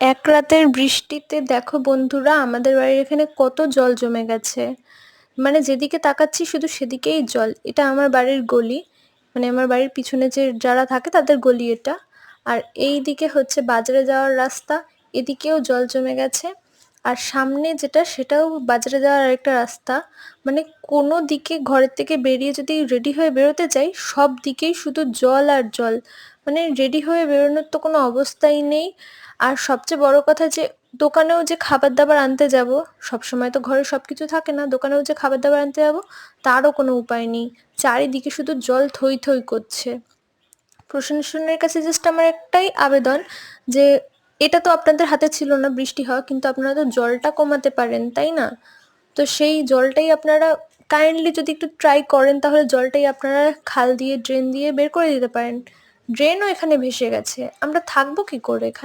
এক রাতের বৃষ্টিতে দেখো বন্ধুরা, আমাদের বাড়ির এখানে কত জল জমে গেছে। মানে যেদিকে তাকাচ্ছি শুধু সেদিকেই জল। এটা আমার বাড়ির গলি। মানে আমার বাড়ির পিছনে যে যারা থাকে তাদের গলি এটা। আর এই দিকে হচ্ছে বাজারে যাওয়ার রাস্তা, এদিকেও জল জমে গেছে। আর সামনে যেটা, সেটাও বাজারে যাওয়ার আরেকটা রাস্তা। মানে কোনো দিকে ঘরের থেকে বেরিয়ে যদি রেডি হয়ে বেরোতে যাই, সব দিকেই শুধু জল আর জল। মানে রেডি হয়ে বেরোনোর তো কোনো অবস্থাই নেই। আর সবচেয়ে বড় কথা যে, দোকানেও যে খাবার দাবার আনতে যাব, সবসময় তো ঘরে সব কিছু থাকে না, দোকানেও যে খাবার দাবার আনতে যাব, তারও কোনো উপায় নেই। চারিদিকে শুধু জল থই থই করছে। প্রশাসনের কাছে জাস্ট আমার একটাই আবেদন যে এটা তো আপনাদের হাতে ছিল না, বৃষ্টি হওয়া, কিন্তু আপনারা তো জলটা কমাতে পারেন, তাই না? তো সেই জলটাই আপনারা কাইন্ডলি যদি একটু ট্রাই করেন, তাহলে জলটাই আপনারা খাল দিয়ে ড্রেন দিয়ে বের করে দিতে পারেন। ড্রেনও এখানে ভেসে গেছে। আমরা থাকব কি করে? এখানে